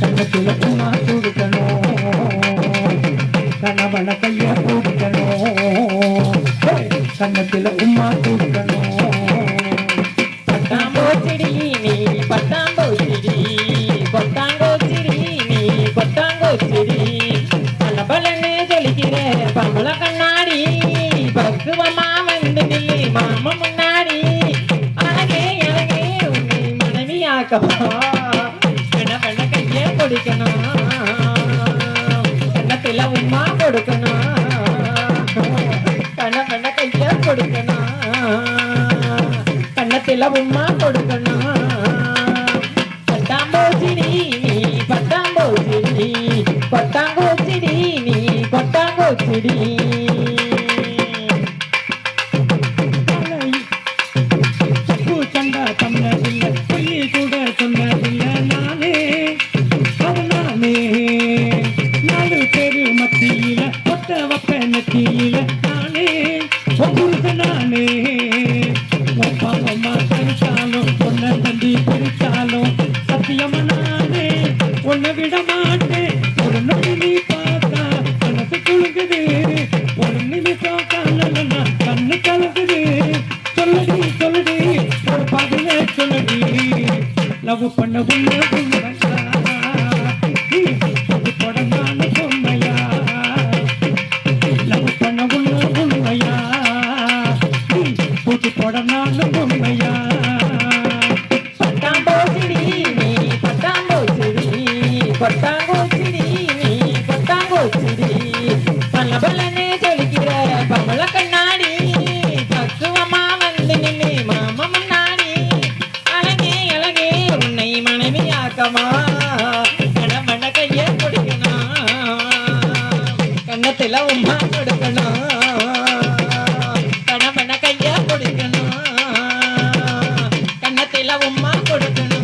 கண்ணத்தில் உமா கொடுக்கணும் கணவன கைய கொடுக்கணும் கண்ணத்தில் உமா கொடுக்கணும் பட்டாம்பூச்சிடி நீ பட்டாம்பூச்சிடி கொட்டாங்கோச்சிடி நீ கொட்டாங்கோச்சிடி பலபலன்னு ஜொலிக்கிற பம்பள கண்ணாடி பக்குவமா வந்து நில்லு மாமா முன்னாடி அழகே அழகே உன்னை மனைவியாக்கவா பெண்ண பெண்ண கையே கொடுக்கணும் கண்ணத்துல உமா கொடுக்கணும் கண்ண பெண்ண கையே கொடுக்கணும் கண்ணத்துல உமா கொடுக்கணும் பட்டாம்பூச்சிடி நீ பட்டாம்பூச்சிடி கொட்டாங்கூச்சிடி நீ லவ் பண்ண உண்மையா? நீ அது தொடங்கான பொம்மையா? உண்மையா? பழக்கமா மன கையே பிடிக்கணும் கண்ணத்தில் உமா கொடுக்கணும். கணமன கையே பிடிக்கணும் கண்ணத்தில் உமா கொடுக்கணும்.